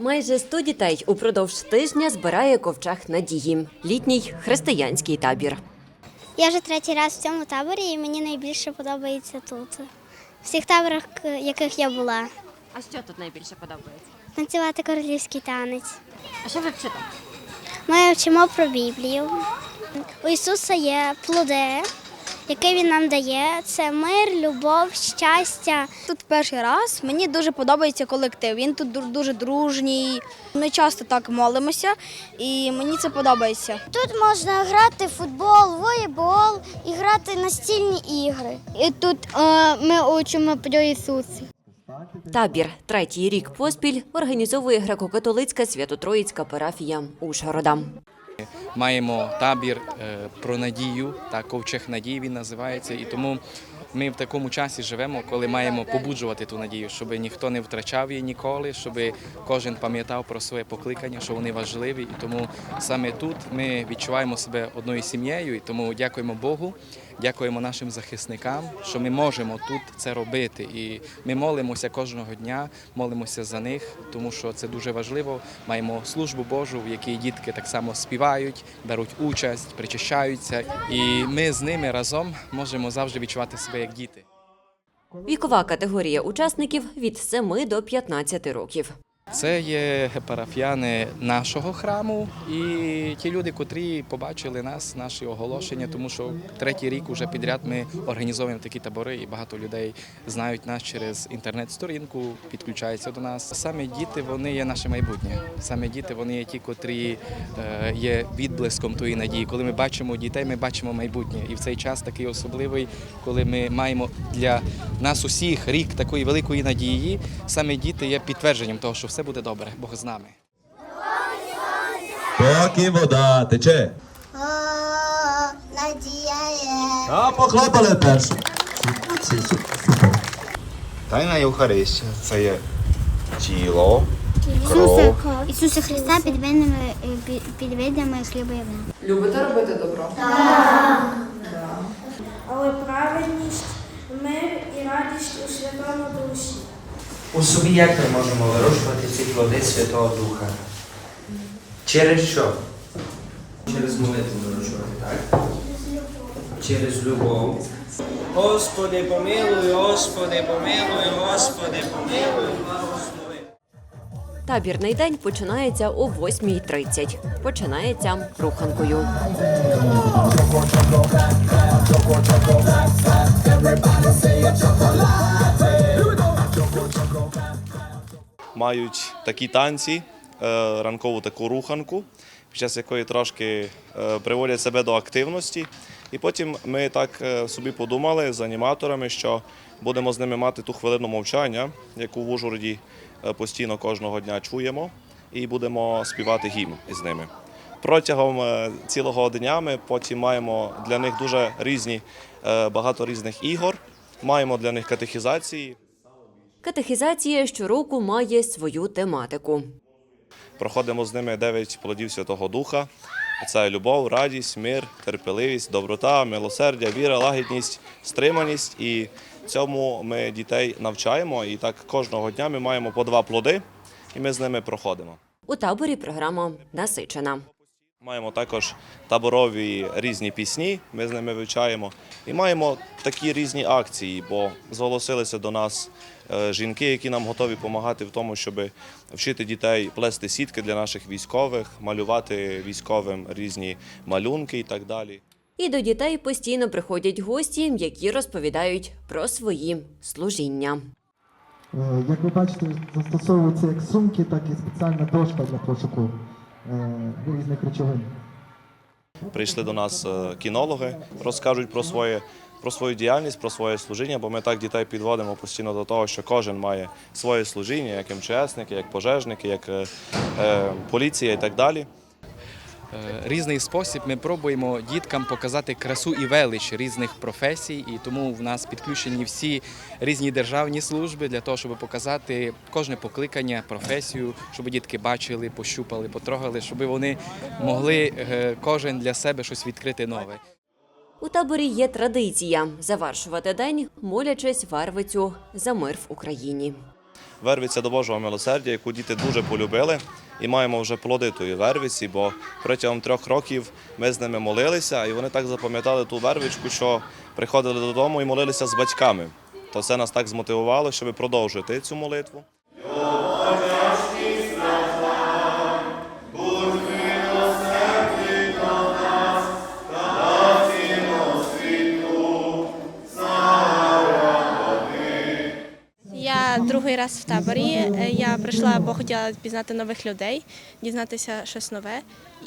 Майже 100 дітей упродовж тижня збирає ковчег надії. Літній християнський табір. Я вже третій раз в цьому таборі і мені найбільше подобається тут. В всіх таборах, яких я була. А що тут найбільше подобається? Танцювати королівський танець. А що ви вчите? Ми вчимо про Біблію. У Ісуса є плоди, які Він нам дає. Це мир, любов, щастя. Тут перший раз мені дуже подобається колектив. Він тут дуже дружній. Ми часто так молимося, і мені це подобається. Тут можна грати в футбол, волейбол і грати настільні ігри. І тут ми учимо про Ісуса. Табір третій рік поспіль організовує греко-католицька свято-троїцька парафія Ужгорода. Маємо табір е, про надію, так, ковчег надії він називається. І тому ми в такому часі живемо, коли маємо побуджувати ту надію, щоб ніхто не втрачав її ніколи, щоб кожен пам'ятав про своє покликання, що вони важливі. І тому саме тут ми відчуваємо себе одною сім'єю. І тому дякуємо Богу, дякуємо нашим захисникам, що ми можемо тут це робити. І ми молимося кожного дня, молимося за них, тому що це дуже важливо. Маємо службу Божу, в якій дітки так само співають, беруть участь, причащаються, і ми з ними разом можемо завжди відчувати себе як діти. Вікова категорія учасників від 7 до 15 років. Це є парафіяни нашого храму і ті люди, котрі побачили нас, наші оголошення, тому що третій рік уже підряд ми організовуємо такі табори, і багато людей знають нас через інтернет-сторінку, підключаються до нас. Саме діти вони є наше майбутнє. Саме діти вони є ті, котрі е, є відблиском тої надії. Коли ми бачимо дітей, ми бачимо майбутнє. І в цей час такий особливий, коли ми маємо для нас усіх рік такої великої надії. Саме діти є підтвердженням того, що все буде добре. Бог з нами. Поки вода тече. О, надія є. А похлопали перше. Тайна Євхаристія це є тіло, кров. Ісуса Христа під видами, під видами хліба і вина. Любите робити добро? але праведність, мир і радість у Святому Дусі. У собі як ми можемо вирощувати ці плоди Святого Духа? Через що? Через молитву вирощувати, так? Через любов. Господи, помилуй, Господи, помилуй, Господи, помилуй, благослови. Табірний день починається о 8.30. Починається руханкою. Мають такі танці, е, ранкову таку руханку, під час якої трошки е, приводять себе до активності. І потім ми так е, собі подумали з аніматорами, що будемо з ними мати ту хвилину мовчання, яку в Ужгороді постійно кожного дня чуємо, і будемо співати гімн із ними. Протягом цілого дня ми потім маємо для них дуже різні, багато різних ігор, маємо для них катехізації. Катехізація щороку має свою тематику. Проходимо з ними дев'ять плодів Святого Духа. Це любов, радість, мир, терпеливість, доброта, милосердя, віра, лагідність, стриманість. І цьому ми дітей навчаємо. І так кожного дня ми маємо по два плоди, і ми з ними проходимо. У таборі програма насичена. Маємо також таборові різні пісні, ми з ними вивчаємо. І маємо такі різні акції, бо зголосилися до нас е, жінки, які нам готові допомагати в тому, щоб вчити дітей плести сітки для наших військових, малювати військовим різні малюнки і так далі. І до дітей постійно приходять гості, які розповідають про свої служіння. Е, Як ви бачите, застосовуються як сумки, так і спеціальна дошка для пошуку різних речовин. Прийшли до нас е, кінологи, розкажуть про своє. Про свою діяльність, про своє служіння, бо ми так дітей підводимо постійно до того, що кожен має своє служіння, як МЧСники, як пожежники, як е, е, поліція і так далі. Е, Різний спосіб ми пробуємо діткам показати красу і велич різних професій, і тому в нас підключені всі різні державні служби для того, щоб показати кожне покликання, професію, щоб дітки бачили, пощупали, потрогали, щоб вони могли е, кожен для себе щось відкрити нове. У таборі є традиція завершувати день, молячись вервицю за мир в Україні. вервиця до Божого милосердя, яку діти дуже полюбили. І маємо вже плоди тої вервиці, бо протягом трьох років ми з ними молилися, і вони так запам'ятали ту вервичку, що приходили додому і молилися з батьками. То це нас так змотивувало, щоб продовжити цю молитву. Раз в таборі. Е, Я прийшла, бо хотіла пізнати нових людей, дізнатися щось нове.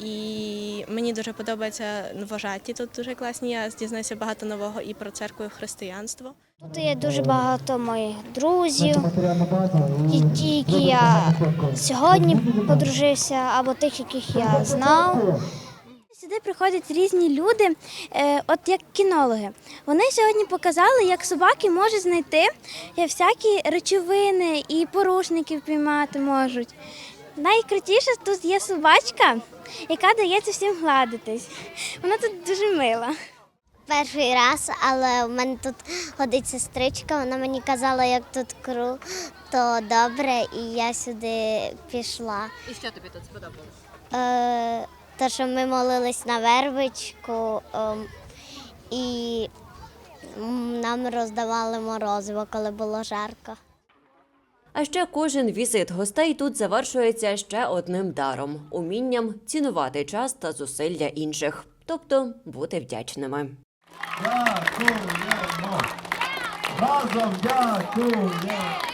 І мені дуже подобається новожаті. Тут дуже класні. Я дізнаюся багато нового і про церкву і християнство. Тут є дуже багато моїх друзів, ті, які я сьогодні подружився, або тих, яких я знав. Сюди приходять різні люди, е, от як кінологи. Вони сьогодні показали, як собаки можуть знайти е, всякі речовини і порушників піймати можуть. Найкрутіше тут є собачка, яка дається всім гладитись. Вона тут дуже мила. Перший раз, але в мене тут ходить сестричка, вона мені казала, як тут круто, добре, і я сюди пішла. І що тобі тут сподобалось? Е, те, що ми молились на вербичку, ем, і нам роздавали морозиво, коли було жарко. А ще кожен візит гостей тут завершується ще одним даром умінням цінувати час та зусилля інших, тобто бути вдячними. Дякуємо! Разом дякуємо!